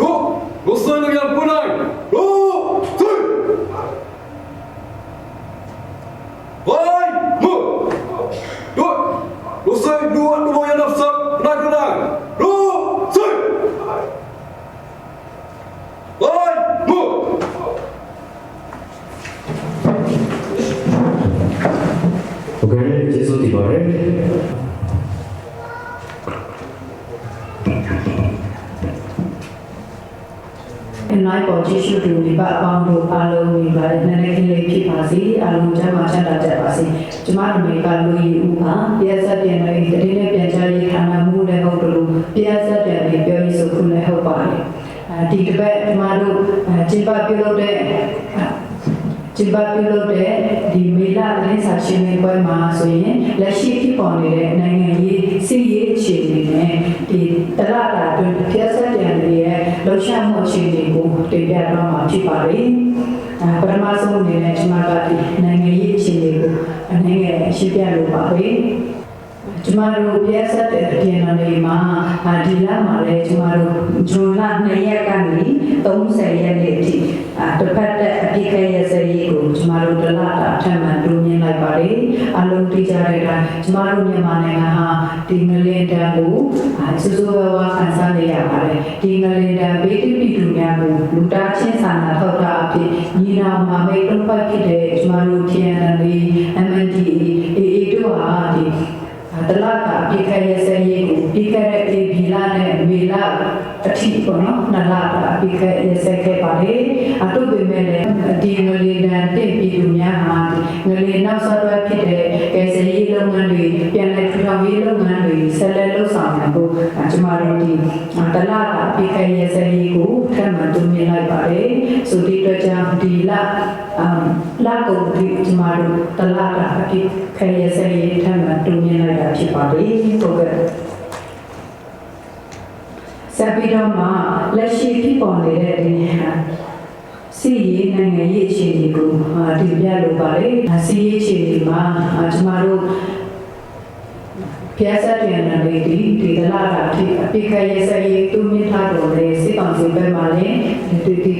တို့လို့ဆိုရင်ပြန်ပွနိုင်လို့ဆွေဝိုင်းမတို့လို့ဆိုရင်တို့တို့ရတော့စနာကနာလို့ဆွေဝိုင်းမဟုတ်ကဲ့ကျေးဇူးတင်ပါ တယ်အနိုင်ပေါ်ကြည့်ရှုသူဒီပတ်အပေါင်းတို့အားလုံးဒီပါနည်းနည်းလေးဖြစ်ပါစေအားလုံးကျမ်းမာချမ်းသာကြပါစေကျမတို့မိကလူကြီးဦးပါပြည့်စက်ပြန်လေးတတိနဲ့ပြန်ကြားရေးဌာနမှုလည်းဟုတ်တယ်လို့ပြည့်စက်ပြန်လေးပြောရေးဆိုခုလည်းဟုတ်ပါတယ်အဲဒီတစ်ပတ်ကျမတို့ကျင်းပပြုလုပ်တဲ့ကျင်းပပြုလုပ်တဲ့ဒီမေလလင်းစာရှင်းလင်းပွဲမှာဆိုရင်လက်ရှိဖြစ်ပေါ်နေတဲ့နိုင်ငံရေးစီးရေးအခြေအနေနဲ့ဒီတရတာအတွင်းပြည့်စက်ပြန်လေးရဲ့လှု ပ်ရှားမှုအခြေအနေကိုတင်ပြတော့မှာဖြစ်ပါတယ်။အဲပထမဆုံးအနေနဲ့ကျွန်မကဒီနိုင်ငံရေးအခြေအနေကိုအနေနဲ့ရှင်းပြလိုပါပဲ။ကျမတို့ပြည့်စက်တဲ့ပြင်တော်တွေမှာအာဒီလမှာလည်းကျမတို့ဇွန်လ2ရက်ကနေ30ရက်နေ့အထိအာ တစ်ဖက်သက်အပြည့်ကရစရေးကိုကျမတို့တလတာထပ်မံတိုးမြင့်လိုက်ပါတယ်အလုံးတိကျတဲ့အတိုင်းကျမတို့မြန်မာနိုင်ငံဟာဒီငလင်တန်ကိုအာစူးစူးဝါးဝါခန်းစားနေရပါတယ်ဒီငလင်တန်ဘေးတိပိတူများကိုလူသားချင်းစာနာထောက်ထားအဖြစ်ညီနာမှာမိတ်တော့ပတ်ဖြစ်တဲ့ကျမတို့ TNL MNDAA တို့ဟာဒီတလကပြည့်ခဲ့ရစရေးကိုပြည့်ခဲ့တဲ့အေဗီလာနဲ့မေလာ အထိပေါ့နော်နလကပြည့်ခဲ့ရစခဲ့ပါလေအတုပေမဲ့လည်းဒီငလီနန်တင့်ပြည်သူများဟာငလီနောက်ဆက်တွဲဖြစ်တဲ့ကယ်ဆယ်ရေးလုပ်ငန်းတွေပြန်လည်ထူထောင်ရေးလုပ်ငန်းတွေဆက်လက်လုပ်ဆောင်နိုင်ဖို့ကျမတို့ဒီတလကပြည့်ခဲ့ရစရေးကိုထပ်မံတိုးမြင့်လိုက်ပါတယ်ဆိုဒီတော့ကြောင့်ဒီလအမ်လာကုန်ဒီကျမတို့တလကပြည့်ခဲ့ရစရေးထပ်မံတိုးမြင့်လိုက်တာဖြစ်ပါတယ်ဟုတ်ကဲ့ ဆက်ပြီးတော့မှလက်ရှိဖြစ်ပေါ်နေတဲ့ဒီစီရေးနိုင်ငံရေးအခြေအနေကိုတင်ပြလိုပါတယ်စီရေးအခြေအနေမှာကျမတို့ပြဿနာတွေနဲ့ဒီဒီတလာတာဒီအပိခရဲ့စရေးသူမြင့်ထားတော်လေစစ်ကောင်စီဘက်မှလည်းဒီဒီ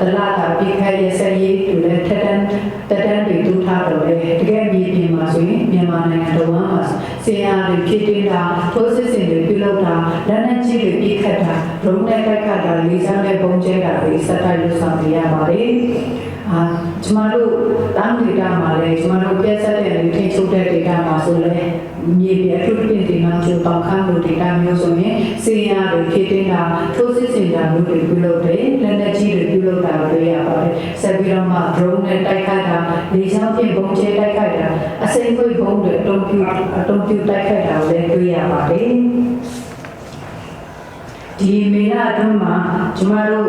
တလာတာပိခရဲ့စရေးသူလည်းထက်တန်းတက်တန်းတွေတူထားတော်လေတကယ်မြေပြင်မှာဆိုရင်မြန်မာနိုင်ငံ တော်မှာဆေးရတွေဖြစ်နေတာထိုးစစ်စင်တွေပြုလုပ်တာလက်နက်ကြီးတွေပြစ်ခတ်တာဒရုန်းနဲ့တိုက်ခတ်တာလေးစားနဲ့ပုံကျဲတာတွေစက်တိုက်လို့ဆောင်နေရပါတယ် အာကျမတို့တန်းဒေတာမှာလည်းကျမတို့ပြည့်စက်တဲ့လူထိချုပ်တဲ့ဒေတာမှာဆိုလည်းမြေပြအထူးပြင်တင်အောင်ကျတောင်ခန်းလိုဒေတာမျိုးဆိုရင်စေရတွေဖြစ်နေတာထိုးစစ်စင်တာမျိုးတွေပြုလုပ်တယ်လက်နက်ကြီးတွေပြုလုပ်တာတွေ့ရပါတယ်ဆက်ပြီးတော့မှ drone နဲ့တိုက်ခိုက်တာလေကြောင်းဖြင့်ပုံကျဲတိုက်ခိုက်တာအစိမ်းခွေဘုံတွေအတုံးပြအတုံးပြတိုက်ခိုက်တာကိုလည်းတွေ့ရပါတယ် ဒီမေလအတွင်းမှာကျမတို့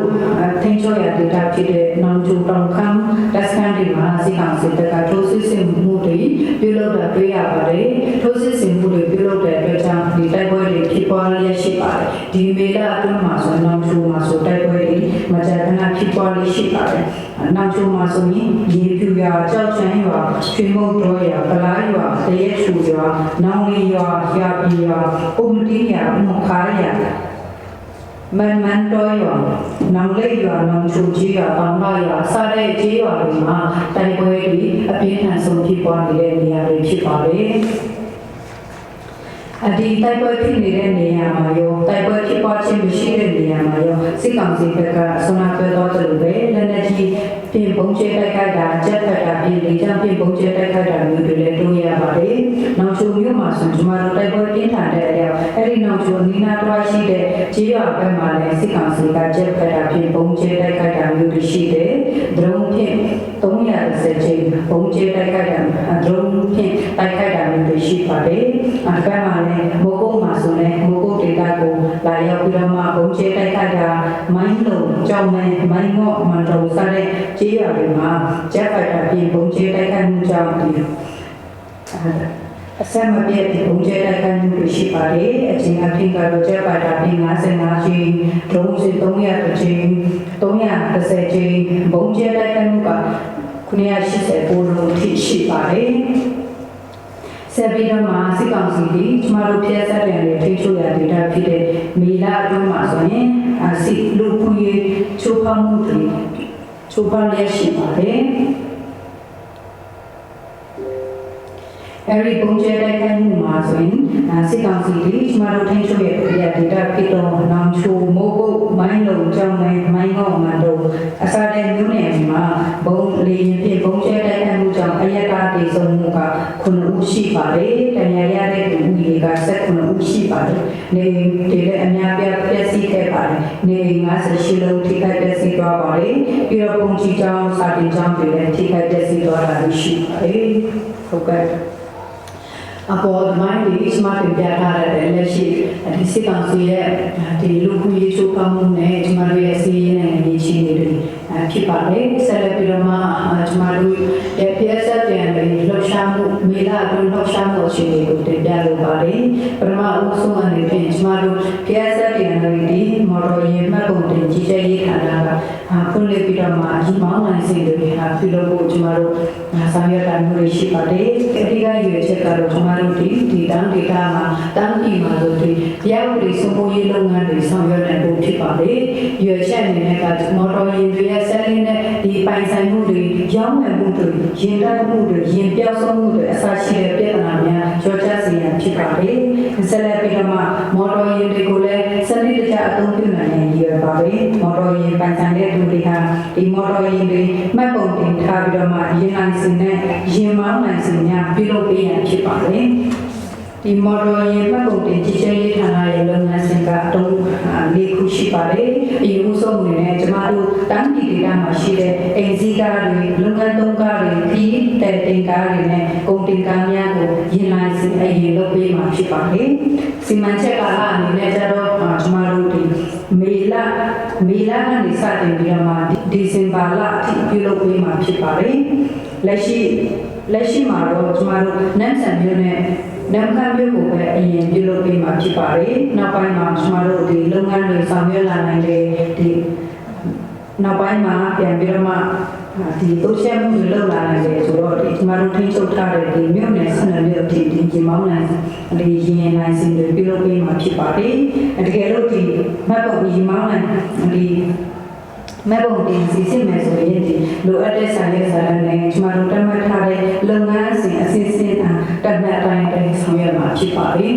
ထင်းချောရဒေတာဖြစ်တဲ့နောင်ကျူတောင်ခမ်းတက်စကန်ဒီမှာစီကောင်စစ်တပ်ကထိုးစစ်ဆင်မှုတွေပြုလုပ်တာတွေ့ရပါတယ်ထိုးစစ်ဆင်မှုတွေပြုလုပ်တဲ့အတွက်ကြောင့်ဒီတိုက်ပွဲတွေဖြစ်ပွားလျက်ရှိပါတယ်ဒီမေလအတွင်းမှာဆိုနောင်ကျူမှာဆိုတိုက်ပွဲတွေမကြာခဏဖြစ်ပွားလျက်ရှိပါတယ်နောင်ကျူမှာဆိုရင်ရေဖြူရွာကြောက်ချမ်းရွာရွှေမုတ်တော်ရွာပလားရွာတရက်ချူရွာနောင်လီရွာရာပီရွာအုံတီရွာမခါရွာ မန်မန်တော်ရွာနောင်လေးရွာနောင်ချူကြီးရွာတောင်မရွာစတဲ့ကြီးရွာတွေမှာတိုက်ပွဲတွေအပြင်းထန်ဆုံးဖြစ်ပွားနေတဲ့နေရာတွေဖြစ်ပါတယ်အဒီတိုက်ပွဲဖြစ်နေတဲ့နေရာမှာရောတိုက်ပွဲဖြစ်ပွားခြင်းမရှိတဲ့နေရာမှာရောစစ်ကောင်စီဘက်ကဆွမ်းနာပြောတော့တယ်လို့ပဲလက်နက်ကြီးပြင်ပုံကျဲတိုက်ခိုက်တာကြက်ဖက်တာပြင်လေကြောင့်ပြင်ပုံကျဲတိုက်ခိုက်တာမျိုးတွေလည်းတွေ့ရပါတယ်။နောက်ချိုမျိုးမှာဆိုကျွန်တော်တို့တိုက်ပွဲပြင်းထန်တဲ့အရာအဲ့ဒီနောက်ချိုနီနာတွားရှိတဲ့ ကြီးရွာဘက်မှာလည်းစစ်ကောင်စီကကြက်ဖက်တာပြင်ပုံကျဲတိုက်ခိုက်တာမျိုးတွေရှိတယ်။ဒရုန်းဖြင့်330ချိန်ပုံကျဲတိုက်ခိုက်တာဒရုန်းဖြင့်တိုက်ခိုက်တာမျိုးတွေရှိပါတယ်။အကမ်းမှာလည်းမိုးကုတ်မှာဆိုလည်းမိုးကုတ်ဒေတာကိုလာရောက်ပြီးတော့မှပုံကျဲတိုက်ခိုက်တာမိုင်းလုံးကြောင်မဲမိုင်းငေါ့မန်တုံစတဲ့ကြီးရွာတွေမှာဂျက်ဖိုက်တာပြင်ပုံကျဲတိုက်ခိုက်မှုကြောင့်ဒီအ ဆက်မပြတ်ဒီပုံကျဲတိုက်ခိုက်မှုတွေရှိပါတယ်အချိန်အထိကတော့ဂျက်ဖိုက်တာပြင်55ချိန်ဒရုန်းစီ300ချိန်330ချိန်ပုံကျဲတိုက်ခိုက်မှုက980ပိုလုံးထိရှိပါတယ်စဆက်ပြီးတော့မှစစ်ကောင်စီကကျမတို့ပြည်ဆက်တယ်တွေထိချိုးရဒေတာဖြစ်တဲ့မေလာအတွင်းမှာဆိုရင်အစစ်လူခွင့်ရေးချိုးဖောက်မှုတွေချိုးဖောက်ရရှိပါတယ် အဲဒီပုံကျဲတိုက်ခိုက်မှုမှာဆိုရင်စစ်ကောင်စီကကျမတို့ထိချိုးရတဲ့ဒေတာဖြစ်တော့နောင်ချိုမိုးကုတ်မိုင်းလုံးကြောင်းမိုင်းမိုင်းကောင်းမှတို့အစားတဲ့မျိုးနယ်မှာဘုံလေရင်ဖြင့်ဘုံကျဲတိုက်ခိုက်မှုကြောင့်အယက်ကတည်ဆုံမှုက9ဦးရှိပါတယ်။တန်ရာရတဲ့လူဦးရေက19ဦးရှိပါတယ်။နေဒီလည်းအများပြပျက်စီးခဲ့ပါတယ်။နေ58လုံးထိခိုက်ပျက်စီးသွားပါတယ်။ပြီးတော့ပုံကြီးကြောင်းစာတင်ကြောင်းတွေလည်းထိခိုက်ပျက်စီးသွားတာရှိပါတယ်။ဟုတ်ကဲ့။ အပေါ်ဒီမိုင်းဒီစမတ်ပြထားတဲ့လက်ရှိဒီစစ်ကောင်စီရဲ့ဒီလူခွေချိုးဖောက်မှုနဲ့ဒီမှာရဲ့စီးရဲနဲ့နေချင်းတွေဖြစ်ပါတယ်ဆက်လက်ပြီးတော့မှဒီမှာတို့ရဲ့ PSF ပြန်ပြီးလှုပ်ရှားမှုမေလာအတွင်းလှုပ်ရှားမှုအခြေအနေကိုတင်ပြလိုပါတယ်ပထမအဦးဆုံးအနေဖြင့်ဒီမှာတို့ PSF ပြန်ပြီးဒီမော်တော်ယာဉ်မှတ်ပုံတင်ကြီးကြပ်ရေးဌာနကဖွင့်လှစ်ပြီးတော့မှဒီမောင်းနိုင်စီတွေဟာပြုလုပ်ဖို့ဒီမှာတို့ဆောင်ရွက်တာမျိုးတွေရှိပါတယ်အဓိကရွေချက်ကတော့ဒီမှာတို့ဒီဒီတန်းဒေတာမှာတန်းပြည်မှာတို့ဒီတရားဥပဒေစိုးမိုးရေးလုပ်ငန်းတွေဆောင်ရွက်နိုင်ဖို့ဖြစ်ပါတယ်ရွေချက်အနေနဲ့ကမော်တော်ယာဉ်တွေရဲ့ဆက်လင်းတဲ့ဒီပိုင်ဆိုင်မှုတွေရောင်းဝယ်မှုတွေရင်တက်မှုတွေရင်ပြောက်ဆုံးမှုတွေအစရှိတဲ့ပြဿနာများကြောချစေရန်ဖြစ်ပါတယ်ဆက်လက်ပြီးတော့မှမော်တော်ယာဉ်တွေကိုလည်းစနစ်တကျအသုံးပြု နိုင်ရန်ရည်ရွယ်ပါပဲမော်တော်ယာဉ်ပိုင်ဆိုင်တဲ့သူတွေဟာဒီမော်တော်ယာဉ်တွေမှတ်ပုံတင်ထားပြီးတော့မှယာဉ်လိုင်စင်နဲ့ယာဉ်မောင်းလိုင်စင်များပြုလုပ်ပေးရန်ဖြစ်ပါတယ်ဒီမော်တော်ယာဉ်မှတ်ပုံတင်ကြီးကြပ်ရေးဌာနရဲ့လုပ်ငန်းစဉ်ကအတုံးလေးခုရှိပါတယ်။အရင်ဦးဆုံးအနေနဲ့ကျမတို့တန်းပြည်ဒေသမှာရှိတဲ့အိမ်စည်းကားတွေလုပ်ငန်းသုံးကားတွေခီးတဲ့တင်ကားတွေနဲ့ကုန်တင်ကားများကိုရင်လိုက်စီအရင်လုပ်ပေးမှာဖြစ်ပါတယ်။စီမံချက်ကာလအနေနဲ့ကျတော့ကျမတို့ဒီ မေလမေလကနေစတင်ပြီးတော့မှဒီဇင်ဘာလအထိပြုလုပ်ပေးမှာဖြစ်ပါတယ်။လက်ရှိလက်ရှိမှာတော့ကျမတို့နန်းဆန်မျိုးနဲ့နမ်ခမ်းမျိုးကိုပဲအရင်ပြုလုပ်ပေးမှာဖြစ်ပါတယ်။နောက်ပိုင်းမှာကျမတို့ဒီလုပ်ငန်းတွေဆောင်ရွက်လာနိုင်တဲ့ဒီနောက်ပိုင်းမှာပြန်ပြီးတော့မှဒီတိုးချက်မှုတွေလုပ်လာနိုင်တယ်ဆိုတော့ဒီကျမတို့ထိချုပ်ထားတဲ့ဒီမြို့နယ်ဆန္ဒမြို့ဒီဒီဂျမောင်းနိုင်ဒီရင်နိုင်စင်တွေပြုလုပ်ပေးမှာဖြစ်ပါတယ်။တကယ်လို့ဒီ မတ်ပုံဂျမောင်းနိုင်ဒီမဲ့ပုံတင်စီစစ်မယ်ဆိုရင်ဒီလိုအပ်တဲ့ဆိုင်ရဲ့ဆိုင်နဲ့ကျမတို့တတ်မှတ်ထားတဲ့လုပ်ငန်းအစဉ်အစစ်အစစ်အတက်မှတ်တိုင်းတိုင်းဆောင်ရွက်မှာဖြစ်ပါတယ်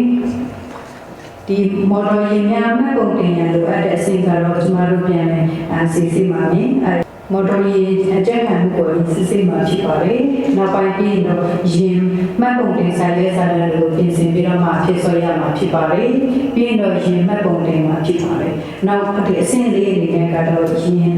ဒီမော်တော်ယာဉ်များမဲ့ပုံတင်ရလိုအပ်တဲ့အစဉ်ကတော့ကျမတို့ပြန်လဲစီစစ်မှာမြင် မော်တော်ယာဉ်အကြက်ခံမှုကိုစစ်စစ်မှာဖြစ်ပါတယ်။နောက်ပိုင်းပြီးတော့ယာဉ်မှတ်ပုံတင်ဆိုင်ရဲ့ဆိုင်တွေကိုပြင်ဆင်ပြီးတော့မှဖြစ်စောရမှာဖြစ်ပါတယ်။ပြီးတော့ယာဉ်မှတ်ပုံတင်မှာဖြစ်ပါတယ်။နောက်ဒီအဆင့်လေးအနေနဲ့ကတော့ယာဉ်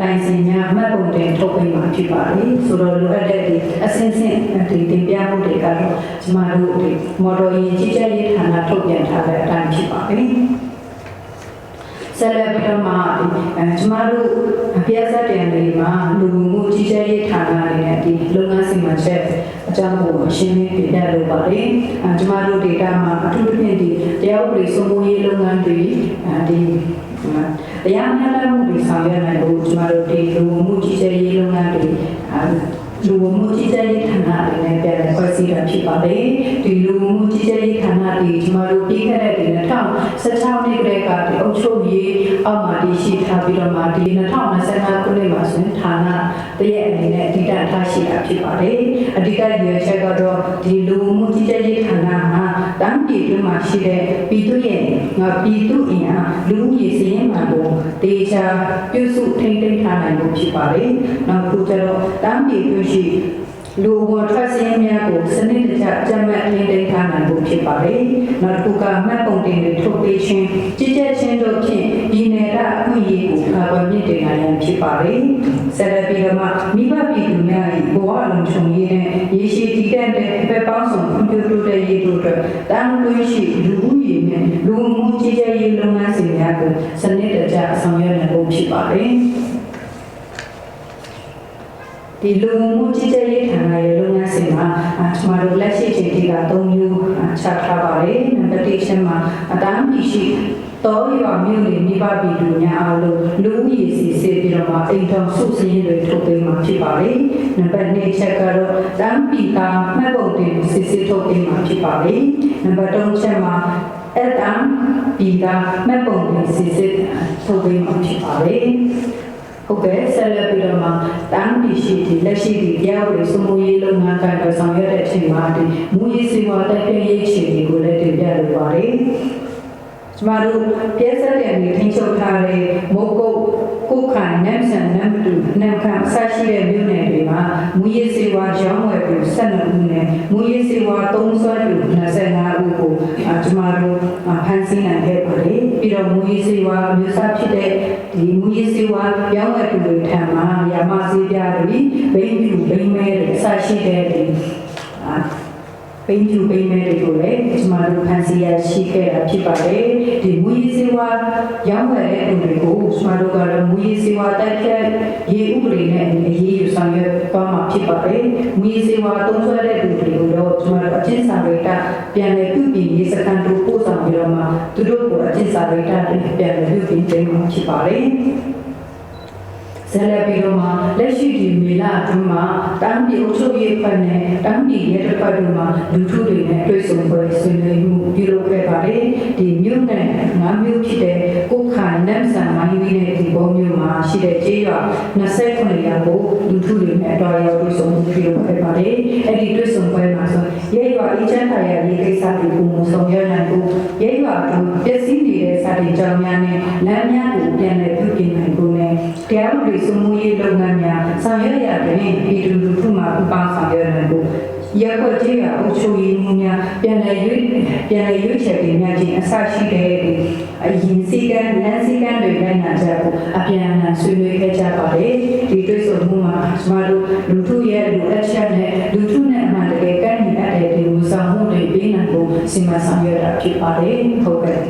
လိုင်စင်များမှတ်ပုံတင်ထုတ်ပေးမှာဖြစ်ပါတယ်။ဆိုတော့လိုအပ်တဲ့ဒီအဆင့်ဆင့်ဒီတင်ပြမှုတွေကတော့ကျမတို့ဒီမော်တော်ယာဉ်ကြီးကြပ်ရေးဌာနထုတ်ပြန်ထားတဲ့အတိုင်းဖြစ်ပါတယ်။ ဆက်လက်ပြီးတော့မှအဲကျမတို့အပြည့်အစုံတင်လေးမှာလူမှုကြီးကြပ်ရေးဌာနတွေနဲ့ဒီလုပ်ငန်းစီမံချက်အကြောင်းကိုရှင်းလင်းပြပြလိုပါတယ်။အဲကျမတို့ဒေတာမှာအထူးသဖြင့်ဒီတရားဥပဒေစိုးမိုးရေးလုပ်ငန်းတွေအဲဒီတရားမျှတမှုတွေဆောင်ရွက်နိုင်ဖို့ကျမတို့ဒီလူမှုကြီးကြပ်ရေးလုပ်ငန်းတွေအဲ လူမှုကြီးကြပ်ရေးဌာနတွေနဲ့ပြန်လည်ဖွဲ့စည်းတာဖြစ်ပါတယ်။ဒီလူမှုကြီးကြပ်ရေးဌာနတွေကျမတို့ပြီးခဲ့တဲ့ဒီ2016နှစ်ကတည်းကဒီအုပ်ချုပ်ရေးအောက်မှာတည်ရှိထားပြီးတော့မှဒီ2025ခုနှစ်မှာဆိုရင်ဌာနတရဲ့အနေနဲ့အဓိကထားရှိတာဖြစ်ပါတယ်။အဓိကရည်ရွယ်ချက်ကတော့ဒီလူမှုကြီးကြပ်ရေးဌာနဟာ တမ်းပြည်တွင်းမှာရှိတဲ့ပြည်သူရဲ့ငါပြည်သူအင်အားလူမှုရေးစည်းရင်မှာကိုတေချာပြုစုထိန်းသိမ်းထားနိုင်ဖို့ဖြစ်ပါတယ်။နောက်ခုကျတော့တမ်းပြည်တွင်းရှိလူဝန်ထွက်စင်းများကိုစနစ်တကျကြက်မှတ်ထိန်းသိမ်းထားနိုင်ဖို့ဖြစ်ပါတယ်။နောက်တစ်ခုကမှတ်ပုံတင်တွေထုတ်ပေးခြင်းကြီးကြပ်ခြင်းတို့ဖြင့်ဒီနယ်ကအခွင့်အရေးကိုကာကွယ်မြင့်တင်နိုင်ရန်ဖြစ်ပါတယ်။ဆက်လက်ပြီးတော့မှမိဘပြည်သူများ၏ဘဝလုံခြုံရေးနဲ့ရေ တို့အတွက်တန်လွှင့်ရှိလူဦးရေနဲ့လူမှုကြီးကြပ်ရေးလုပ်ငန်းစဉ်များကိုစနစ်တကျဆောင်ရွက်နိုင်ဖို့ဖြစ်ပါတယ်။ဒီလူမှုကြီးကြပ်ရေးဌာနရဲ့လုပ်ငန်းစဉ်မှာကျွန်တော်တို့လက်ရှိချိန်ထိက၃မျိုးချထားပါတယ်နံပါတ်၁ချက်မှာအတန်းတရှိ တော်ရွာမြို့နယ်မိဘပြည်သူများအားလုံးလူဦးရေစီစစ်ပြီးတော့မှအိမ်ထောင်စုစည်းရေးတွေထုတ်ပေးမှာဖြစ်ပါလေ။နံပါတ်2ချက်ကတော့တမ်းပီတာမှတ်ပုံတင်စစ်စစ်ထုတ်ပေးမှာဖြစ်ပါလေ။နံပါတ်3ချက်မှာအတမ်ပီတာမှတ်ပုံတင်စစ်စစ်ထုတ်ပေးမှာဖြစ်ပါလေ။ဟုတ်ကဲ့ဆက်လက်ပြီးတော့မှတမ်းပီရှိဒီလက်ရှိဒီတရားဥပဒေစိုးမိုးရေးလုပ်ငန်းကိုင်တော်ဆောင်ရွက်တဲ့အချိန်မှာဒီမူရေးစီဝါတက်ပြည့်ရေးအခြေအနေကိုလည်းတင်ပြလိုပါတယ်။ ကျမတို့ပြည့်စက်တဲ့နေထိန်းချုပ်ထားတဲ့မုတ်ကုတ်ကုတ်ခိုင်နမ်ဆန်နမ်တူနမ်ခမ်ဆက်ရှိတဲ့မြို့နယ်တွေမှာမူရေးစီဝါရောင်းဝယ်သူ12ဦးနဲ့မူရေးစီဝါသုံးစွဲသူ25ဦးကိုအာကျမတို့အာဖန်ဆီးနိုင်ခဲ့ပါတယ်။ပြီးတော့မူရေးစီဝါမျိုးစားဖြစ်တဲ့ဒီမူရေးစီဝါရောင်းဝယ်သူတွေထံမှာယာမစီပြားတွေဘိန်းပြူဘိန်းမဲတွေဆက်ရှိတဲ့ဒီအာ ပိန်းဖြူပိန်းမဲတွေကိုလည်းကျမတို့ဖန်စီရရှိခဲ့တာဖြစ်ပါတယ်ဒီမူရည်စေဝါရောင်းဝယ်တဲ့လူတွေကိုကျမတို့ကလည်းမူရည်စေဝါတိုက်ဖြတ်ရေးဥပဒေနဲ့အရေးယူဆောင်ရွက်သွားမှာဖြစ်ပါတယ်မူရည်စေဝါသုံးစွဲတဲ့လူတွေကိုတော့ကျမတို့အကျဉ်းစာရိတ္တပြန်လည်ပြုပြင်ရေးစကန်တို့ပို့ဆောင်ပြီးတော့မှသူတို့ကိုအကျဉ်းစာရိတ္တတွေပြန်လည်ပြုပြင်ပေးမှာဖြစ်ပါတယ် ဇလပီတို့မှာလက်ရှိဒီမေလာအတွင်းမှာတမ်းပြည်အုပ်ချုပ်ရေးဖွဲ့နဲ့တမ်းပြည်ရဲတပ်ဖွဲ့တို့မှာလူထုတွေနဲ့တွေ့ဆုံပွဲဆွေးနွေးမှုပြုလုပ်ခဲ့ပါတယ်ဒီမြို့နယ်ငါးမြို့ဖြစ်တဲ့ကိုခိုင်နမ်ဆန်မိုင်းဝီနဲ့ဒီဘောမြို့မှာရှိတဲ့ကျေးရွာ29ရာကိုလူထုတွေနဲ့တော်ရောက်တွေ့ဆုံမှုပြုလုပ်ခဲ့ပါတယ်အဲ့ဒီတွေ့ဆုံပွဲမှာဆိုရဲရွာအေဂျင့်ထိုင်ရရေးကိစ္စတွေကိုမဆောင်ရွက်နိုင်ဘူးရဲရွာတို့ပျက် စီးနေတဲ့စာတင်ကြောင်များနဲ့လမ်းများကိုပြန်လည်ပြုပြင်နိုင်ဖို့နဲ့တရားဥပဒေစိုးမိုးရေးလုပ်ငန်းများဆောင်ရွက်ရတဲ့ပြည်သူလူထုမှပူးပေါင်းဆောင်ရွက်နိုင်ဖို့ရက်ွက်ကြီးကအုပ်ချုပ်ရေးမှုများပြန်လည်ရွေးပြန်လည်ရွေးချယ်တင်များခြင်းအစရှိတဲ့အရင်စည်းကမ်းလမ်းစည်းကမ်းတွေလိုက်နာကြဖို့အပြန်အလှန်ဆွေးနွေးခဲ့ကြပါတယ်ဒီတွေ့ဆုံမှုမှာကျမတို့လူထုရဲ့လူအပ်ချက်နဲ့လူထုနဲ့အမှန်တကယ်ကန့်ညီအပ်တဲ့ဒီမူဆောင်မှုတွေပေးနိုင်ဖို့စီမံဆောင်ရွက်တာဖြစ်ပါတယ်ဟုတ်ကဲ့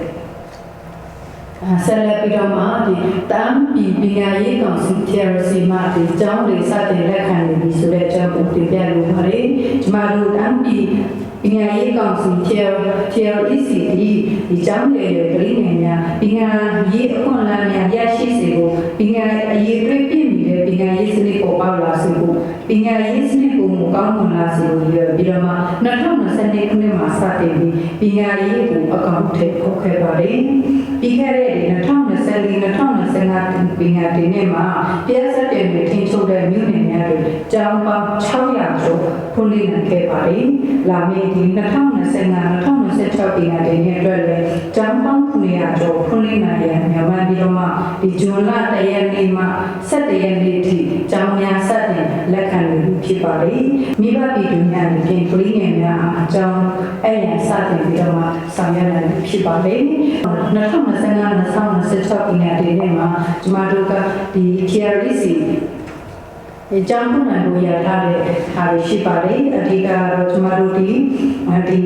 ဆက်လက်ပြီးတော့မှဒီတမ်ပြည်ပညာရေးကောင်စီ TRC မှဒီကျောင်းတွေစတင်လက်ခံနေပြီဆိုတဲ့အကြောင်းကိုတင်ပြလိုပါတယ်။ကျမတို့တမ်ပြည်ပညာရေးကောင်စီ TRC ဒီဒီကျောင်းတွေရဲ့ပြည်နယ်များပညာရေးအခွင့်အလမ်းများရရှိစေဖို့ပညာအရေးတွေပြည့်မီတဲ့ပညာရေးစနစ်ပေါ်ပေါက်လာစေဖို့ ပညာရေးစနစ်ကိုမကောင်းမွန်လာစေဖို့ရည်ရွယ်ပြီးတော့မှ2022ခုနှစ်မှာစတင်ပြီးပညာရေးကိုအကောင့်ထည့်ဖို့ခဲ့ပါတယ်။ပြီးခဲ့တဲ့2024-2025ပညာတင်နှစ်မှာပြည့်စက်တင်တွေထင်ချုပ်တဲ့မြို့နယ်များ တွင်ကျောင်းပေါင်း600ကျော်ဖွင့်လှစ်နိုင်ခဲ့ပါတယ်။လာမယ့်ဒီ2025-2026ပညာတင်နှစ်အတွက်လည်းကျောင်းပေါင်း900ကျော်ဖွင့်လှစ်နိုင်ရန်မြန်မာပြည်တော်မှာဒီဇွန်လ1ရက်နေ့မှ17ရက်နေ့ထိကျောင်းများဆက်တင်လက်ခံနေပြီဖြစ်ပါတယ်။မိဘပြည်သူများနဲ့ပြင်ကလေးငယ်များအားအကြောင်းအဲ့ရန်စတင်ပြီးတော့မှဆောင်ရွက်နိုင်ပြီဖြစ်ပါတယ်။2025-2026ပညာတင်နှစ်မှာကျမတို့ကဒီ TRC ဒီ ကြောင့်ခုနကရထားတဲ့ဟာတွေရှိပါတယ်အဓိကတော့ကျမတို့ဒီဒီ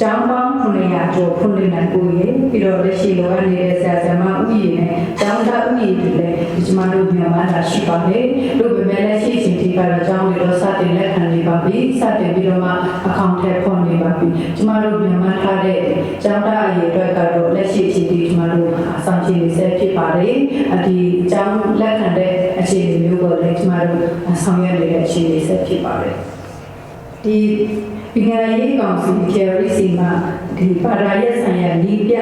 ကျောင်းပေါင်း900ကျော်ဖွင့်လှစ်နိုင်ကိုရပြီးတော့လက်ရှိလိုအပ်နေတဲ့ဆရာဆရာမဥယျာဉ်နဲ့ကျောင်းသားဥယျာဉ်တွေလည်းဒီကျမတို့မြန်မာလာရှိပါတယ်လို့ပဲမဲ့လက်ရှိအချိန်ထိကတော့ကျောင်းတွေတော့စတင်လက်ခံနေ ပါပြီစတင်ပြီးတော့မှအကောင့်ထဲဖွင့်နေပါပြီကျမတို့မြန်မာထားတဲ့ကျောင်းသားအရေးအတွက်ကတော့လက်ရှိအချိန်ထိကျမတို့အဆောင်ရှိနေဆဲဖြစ်ပါတယ်အဒီကျောင်းလက်ခံတဲ့အခြေအနေမျိုးကိုလည်းကျမတို့ဆောင်ရွက်နေတဲ့အခြေအနေဆက်ဖြစ်ပါတယ်ဒီ ပညာရေးကောင်စီ TRC မှာဒီပါရာရဲ့ဆိုင်ရာဤပြ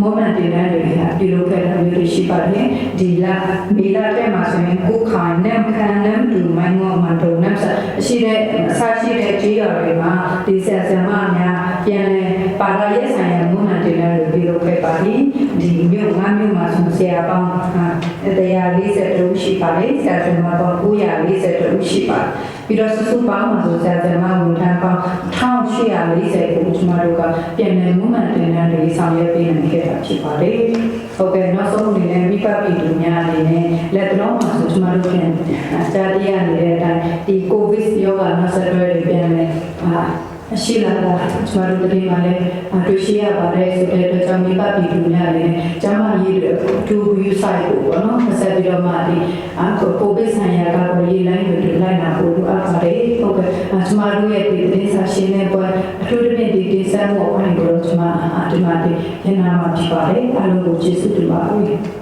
မောမန်တင်တဲ့တွေကပြုလုပ်ခဲ့တာမျိုးတွေရှိပါတယ်ဒီလာမေလာတဲ့မှာဆိုရင်ကိုခိုင်နမ်ခန်နမ်ဒူမိုင်းမောမန်တိုနမ်ဆာရှိတဲ့အစားရှိတဲ့ကြေးရွာတွေမှာဒီဆရာဆရာမများပြန်လဲပါရာရဲ့ဆိုင်ရာမောမန်တင်တဲ့တွေပြုလုပ်ခဲ့ပါတယ်ဒီမြို့ငါးမြို့မှာဆိုဆရာပေါင်း140ရှိပါတယ်ဆရာဆရာမပေါင်း940ရှိပါတယ် ပြီးတော့စုစုပေါင်းမှာဆိုဆရာဆရာမဝန်ထမ်းပေါင်း1840ကိုကျွန်တော်တို့ကပြန်လည်မှုမှန်တင်တဲ့တွေဆောင်ရွက်ပေးနိုင်ခဲ့တာဖြစ်ပါတယ်။ဟုတ်ကဲ့နောက်ဆုံးအနေနဲ့မိဘပြည်သူများအနေနဲ့လက်တော်မှာဆိုကျွန်တော်တို့ပြန်ကြားရနေတဲ့အတိုင်းဒီကိုဗစ်ရောဂါနောက်ဆက်တွဲတွေပြန်လည် အာရှိလာတာကျွန်တော်တို့ဒီမှာလည်းတွေ့ရှိရပါတယ်ဆိုတဲ့အတွက်ကြောင့်မိဘပြည်သူများလည်းကျမကြီးတွေအထူး view site ကိုပေါ့နော်ဆက်ပြီးတော့မှဒီအခုကိုဗစ်ဆိုင်ရာကကိုရေးလိုင်းတွေလိုက်နာဖို့လိုအပ်ပါတယ်ဟုတ်ကဲ့ကျွန်တော်တို့ရဲ့ဒီသတင်းစာရှင်းလင်းပွဲအထူးသဖြင့်ဒီဒီဇိုင်းဘောပိုင်းကိုကျွန်မအဒီမှာဒီညနာမှာဖြစ်ပါတယ်အားလုံးကိုကျေးဇူးတင်ပါတယ်